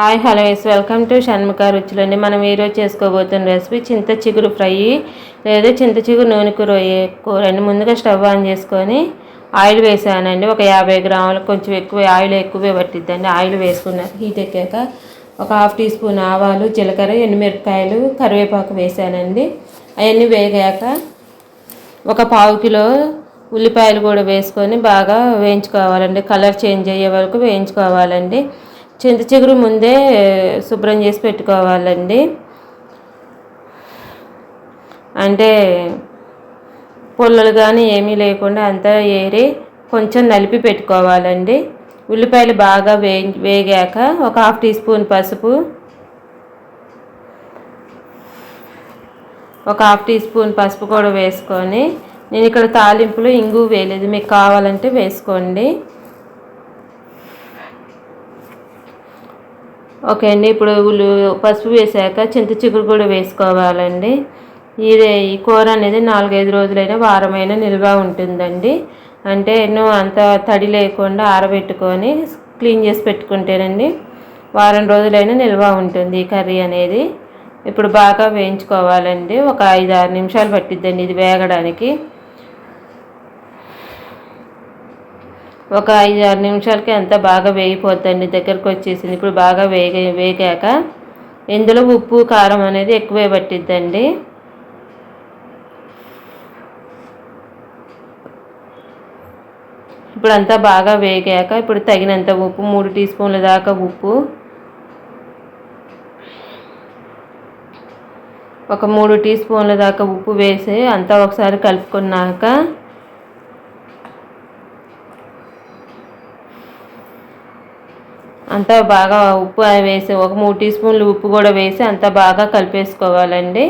Hi hello yes welcome to Shanmukha రుచులండి. మనం ఈరోజు చేసుకోబోతున్న recipe చింత చిగురు ఫ్రై లేదా చింత చిగురు నూనె కూర అండి. ముందుగా స్టవ్ ఆన్ చేసుకొని ఆయిల్ వేసానండి. ఒక యాభై గ్రాములు కొంచెం ఎక్కువ ఆయిల్ ఎక్కువే పట్టిద్దండి. ఆయిల్ వేసుకున్నాక హీట్ ఎక్కాక ఒక హాఫ్ టీ స్పూన్ ఆవాలు జీలకర్ర ఎండుమిరపకాయలు కరివేపాకు వేసానండి. అవన్నీ వేగాక ఒక పావు కిలో ఉల్లిపాయలు కూడా వేసుకొని బాగా వేయించుకోవాలండి. కలర్ చేంజ్ అయ్యే వరకు వేయించుకోవాలండి. చింత చిగురు ముందే శుభ్రం చేసి పెట్టుకోవాలండి. అంటే పుల్లలు కానీ ఏమీ లేకుండా అంతా ఏరి కొంచెం నలిపి పెట్టుకోవాలండి. ఉల్లిపాయలు బాగా వే వేగాక ఒక హాఫ్ టీ స్పూన్ పసుపు ఒక హాఫ్ టీ స్పూన్ పసుపు కూడా వేసుకొని నేను ఇక్కడ తాలింపులు ఇంగు వేయలేదు. మీకు కావాలంటే వేసుకోండి. ఓకే అండి ఇప్పుడు ఉల్లి పసుపు వేసాక చింత చిగురు కూడా వేసుకోవాలండి. ఇది ఈ కూర అనేది నాలుగైదు రోజులైనా వారమైనా నిల్వ ఉంటుందండి. అంటే ఎన్నో అంత తడి లేకుండా ఆరబెట్టుకొని క్లీన్ చేసి పెట్టుకుంటేనండి వారం రోజులైనా నిల్వ ఉంటుంది ఈ కర్రీ అనేది. ఇప్పుడు బాగా వేయించుకోవాలండి ఒక ఐదు ఆరు నిమిషాలు పట్టిద్దండి ఇది వేగడానికి. ఒక ఐదు ఆరు నిమిషాలకి అంతా బాగా వేగిపోద్దండి. దగ్గరకు వచ్చేసింది. ఇప్పుడు బాగా వేగ వేగాక ఇందులో ఉప్పు కారం అనేది ఎక్కువే పట్టిద్దండి. ఇప్పుడు అంతా బాగా వేగాక ఇప్పుడు తగినంత ఉప్పు మూడు టీ స్పూన్ల దాకా ఉప్పు ఒక మూడు టీ స్పూన్ల దాకా ఉప్పు వేసి అంతా ఒకసారి కలుపుకున్నాక అంతా బాగా ఉప్పు వేసి ఒక మూడు టీ స్పూన్లు ఉప్పు కూడా వేసి అంతా బాగా కలిపేసుకోవాలండి.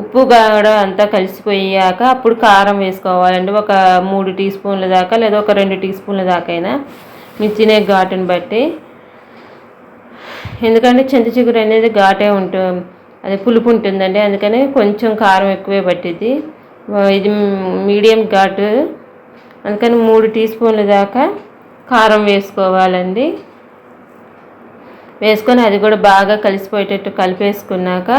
ఉప్పు కూడా అంతా కలిసిపోయాక అప్పుడు కారం వేసుకోవాలండి. ఒక మూడు టీ స్పూన్ల దాకా లేదా ఒక రెండు టీ స్పూన్ల దాకైనా మిర్చినే తినే ఘాటుని బట్టి. ఎందుకంటే చింత చిగురు అనేది ఘాటే ఉంటుంది అది పులుపు ఉంటుందండి. అందుకని కొంచెం కారం ఎక్కువే పట్టిద్ది. ఇది మీడియం ఘాటు. అందుకని మూడు టీ స్పూన్ల దాకా కారం వేసుకోవాలండి. వేసుకొని అది కూడా బాగా కలిసిపోయేటట్టు కలిపేసుకున్నాక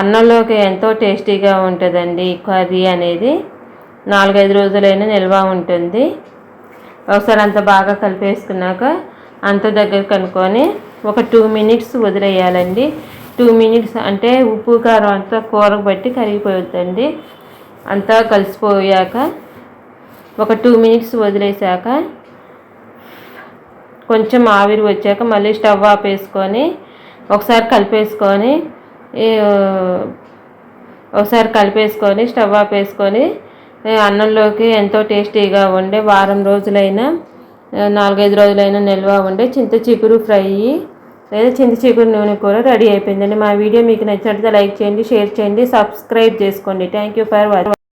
అన్నంలోకి ఎంతో టేస్టీగా ఉంటుందండి కర్రీ అనేది. నాలుగైదు రోజులైనా నిల్వ ఉంటుంది. ఒకసారి అంత బాగా కలిపేసుకున్నాక అంత దగ్గర కనుక్కొని ఒక టూ మినిట్స్ వదిలేయాలండి. టూ మినిట్స్ అంటే ఉప్పు కారం అంతా కూరకు బట్టి కరిగిపోతుందండి అంతా కలిసిపోయాక ఒక టూ మినిట్స్ వదిలేసాక కొంచెం ఆవిరి వచ్చాక మళ్ళీ స్టవ్ ఆపేసుకొని ఒకసారి కలిపేసుకొని ఒకసారి కలిపేసుకొని స్టవ్ ఆపేసుకొని అన్నంలోకి ఎంతో టేస్టీగా ఉండే వారం రోజులైనా నాలుగైదు రోజులైనా నిల్వ ఉండే చింత చిగురు ఫ్రై లేదా చింత చిగురు నూనె కూర రెడీ అయిపోయిందండి. మా వీడియో మీకు నచ్చినట్లయితే లైక్ చేయండి షేర్ చేయండి సబ్స్క్రైబ్ చేసుకోండి. Thank you for watching